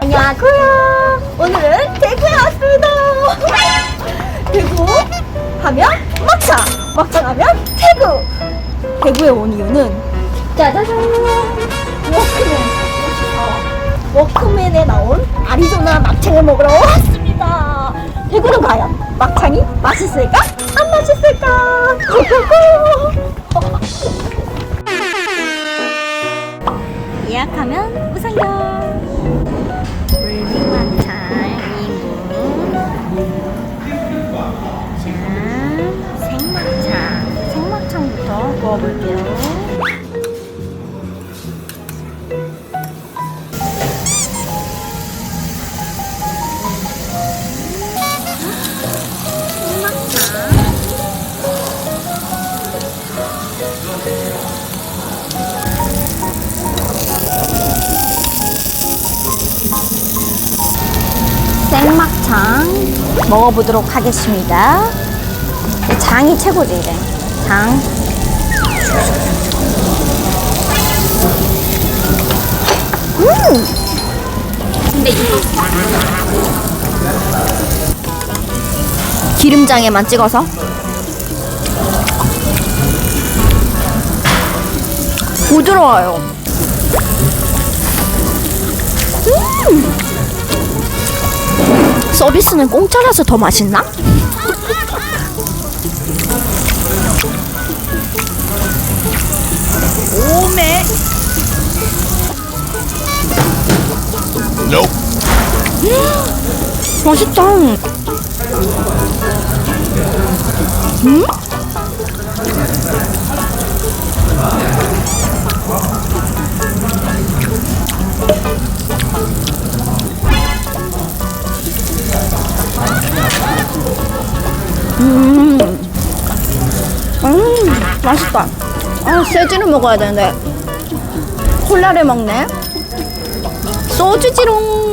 안녕하세요. 오늘은 대구에 왔습니다. 대구 하면 막창, 막창 하면 태구. 대구에 온 이유는 짜자잔 워크맨. 어, 워크맨에 나온 아리조나 막창을 먹으러 왔습니다. 대구는 과연 막창이 맛있을까? 안 맛있을까? 고고고! 예약하면 우상경. 먹어볼게요 생막창 먹어보도록 하겠습니다. 이 장이 최고지 이제. 장. 음. 기름장에만 찍어서 부드러워요. 음. 서비스는 공짜라서 더 맛있나? Nope. 맛있다 음? 음, 음, 맛있다. 아, 세지를 먹어야 되는데. 콜라를 먹네. 소주지롱.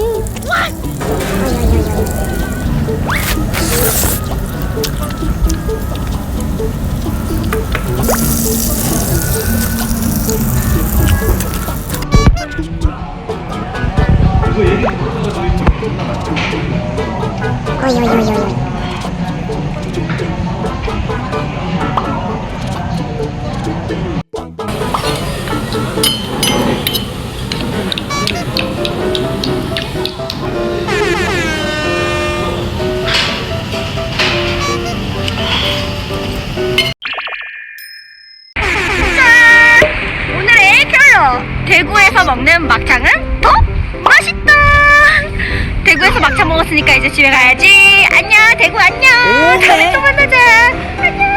오늘의 대구에서 먹는 막창은 더 맛있다. 대구에서 막창 먹었으니까 이제 집에 가야지. 안녕, 대구 안녕. 다음에 또 만나자.